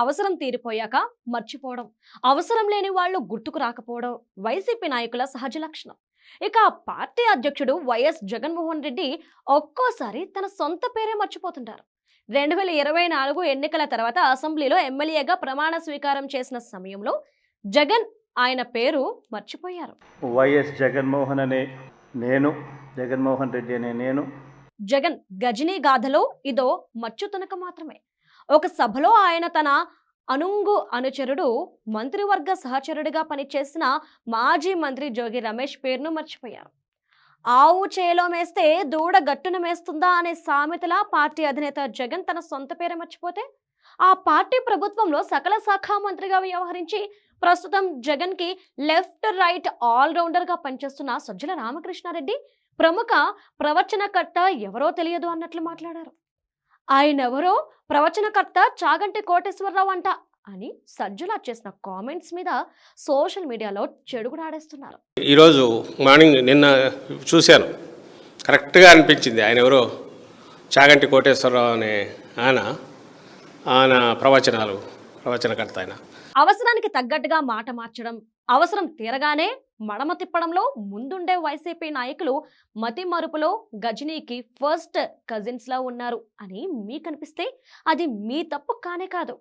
అవసరం తీరిపోయాక మర్చిపోవడం అవసరం లేని వాళ్ళు గుర్తుకు రాకపోవడం వైసీపీ నాయకుల సహజ లక్షణం. ఇక పార్టీ అధ్యక్షుడు వైఎస్ జగన్మోహన్ రెడ్డి ఒక్కోసారి తన సొంత పేరే మర్చిపోతుంటారు. రెండు వేల ఇరవై నాలుగు ఎన్నికల తర్వాత అసెంబ్లీలో ఎమ్మెల్యేగా ప్రమాణ స్వీకారం చేసిన సమయంలో జగన్ ఆయన పేరు మర్చిపోయారు. వైఎస్ జగన్మోహన్ అనే నేను జగన్మోహన్ రెడ్డి అనే నేను జగన్ గజనీ గాథలో ఇదో మచ్చు తునక మాత్రమే. ఒక సభలో ఆయన తన అనుంగు అనుచరుడు మంత్రివర్గ సహచరుడిగా పనిచేసిన మాజీ మంత్రి జోగి రమేష్ పేరును మర్చిపోయారు. ఆవు చేలో మేస్తే దూడ గట్టున మేస్తుందా అనే సామెతలా పార్టీ అధినేత జగన్ తన సొంత పేరు మర్చిపోతే ఆ పార్టీ ప్రభుత్వంలో సకల శాఖ మంత్రిగా వ్యవహరించి ప్రస్తుతం జగన్కి లెఫ్ట్ రైట్ ఆల్ పనిచేస్తున్న సజ్జల రామకృష్ణారెడ్డి ప్రముఖ ప్రవచనకర్త ఎవరో తెలియదు అన్నట్లు మాట్లాడారు. ఆయన ఎవరో ప్రవచనకర్త చాగంటి కోటేశ్వరరావు అంట అని సజ్జల చేసిన కామెంట్స్ మీద సోషల్ మీడియాలో చెడుగుడాడేస్తున్నారు ఈరోజు మార్నింగ్ నిన్న చూశాను. కరెక్ట్గా అనిపించింది ఆయన ఎవరో చాగంటి కోటేశ్వరరావు అనే ఆయన ఆయన ప్రవచనాలు ప్రవచనకర్త ఆయన. అవసరానికి తగ్గట్టుగా మాట మార్చడం అవసరం తీరగానే మడమ తిప్పడంలో ముందుండే వైసీపీ నాయకులు మతి మరుపులో గజనీకి ఫస్ట్ కజిన్స్లా ఉన్నారు అని మీకనిపిస్తే అది మీ తప్పు కానే కాదు.